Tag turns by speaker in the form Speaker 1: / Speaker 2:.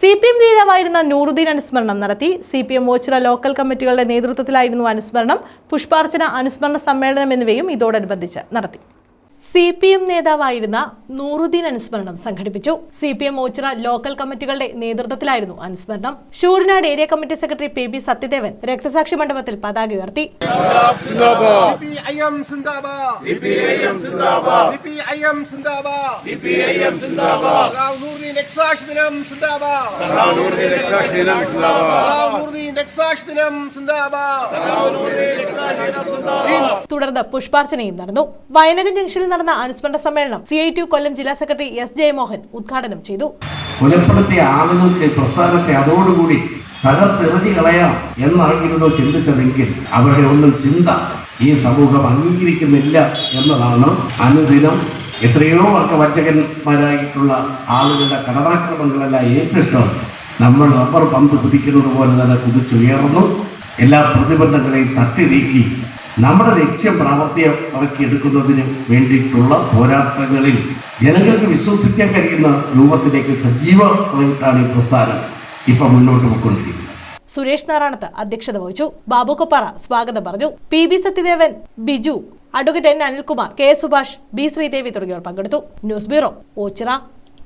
Speaker 1: C P M നേതാവായിരുന്ന നൂറുദ്ദീൻ അനുസ്മരണം നടത്തി. C P M Ochira local കമ്മിറ്റികളുടെ നേതൃത്വത്തിലായിരുന്നു അനുസ്മരണം. പുഷ്പാർച്ചന അനുസ്മരണ സമ്മേളനം എന്നിവയും ഇതോടനുബന്ധിച്ച് നടത്തി. സി പി എം നേതാവായിരുന്ന നൂറുദ്ദീൻ അനുസ്മരണം സംഘടിപ്പിച്ചു. C P M Ochira local കമ്മിറ്റികളുടെ നേതൃത്വത്തിലായിരുന്നു അനുസ്മരണം. Sooranad area committee secretary P B Sathyadevan രക്തസാക്ഷി മണ്ഡപത്തിൽ പതാക ഉയർത്തി.
Speaker 2: സിപിഐഎം സിന്ദാബാദ്. സിപിഐഎം സിന്ദാബാദ്. സിപിഐഎം സിന്ദാബാദ്. സിപിഐഎം സിന്ദാബാദ്. സഖാവ് നൂറുദ്ദീൻ എക്സാഷ് ദിനം സിന്ദാബാദ്. സഖാവ് നൂറുദ്ദീൻ രക്തസാക്ഷി ദിനം സിന്ദാബാദ്. സഖാവ് നൂറുദ്ദീൻ രക്തസാക്ഷി ദിനം സിന്ദാബാദ്.
Speaker 1: തുടർന്ന് പുഷ്പാർച്ചനയും നടന്നു. വയനഗൻ ജംഗ്ഷനിൽ നടന്ന അനുസ്മരണ സമ്മേളനം സി ഐ ടി കൊല്ലം ജില്ലാ സെക്രട്ടറി എസ് ജയമോഹൻ ഉദ്ഘാടനം ചെയ്തു.
Speaker 3: കൊലപ്പെടുത്തിയ ആളുകൾക്ക് പ്രസ്ഥാനത്തെ അതോടുകൂടി തകർത്തെറിഞ്ഞു കളയാം എന്നായിരുന്നു ചിന്തിച്ചതെങ്കിൽ അവരുടെ ഒന്നും ചിന്ത ഈ സമൂഹം അംഗീകരിക്കുന്നില്ല എന്നതാണ് അനുദിനം എത്രയോ വർഗവഞ്ചകന്മാരായിട്ടുള്ള ആളുകളുടെ കടനാക്രമങ്ങളെല്ലാം ഏറ്റിട്ട് നമ്മൾ റബ്ബർ പന്ത് കുതിക്കുന്നത് പോലെ തന്നെ കുതിച്ചുയർന്നു എല്ലാ പ്രതിബന്ധങ്ങളെയും തട്ടി നീക്കി നമ്മുടെ ലക്ഷ്യം പ്രാവർത്തികമാക്കിയെടുക്കുന്നതിന് വേണ്ടിയിട്ടുള്ള പോരാട്ടങ്ങളിൽ ജനങ്ങൾക്ക് വിശ്വസിക്കാൻ കഴിയുന്ന രൂപത്തിലേക്ക് സജീവമായിട്ടാണ് ഈ പ്രസ്ഥാനം. ഇപ്പൊ മുന്നോട്ട് പോയിക്കൊണ്ടിരിക്കുന്നത്
Speaker 1: സുരേഷ് നാരായണത്ത് അധ്യക്ഷത വഹിച്ചു. ബാബു കൊപ്പാറ സ്വാഗതം പറഞ്ഞു. P B Sathyadevan Biju advocate N Anilkumar K Subhash B Sreedevi തുടങ്ങിയവർ പങ്കെടുത്തു. News bureau Ochira.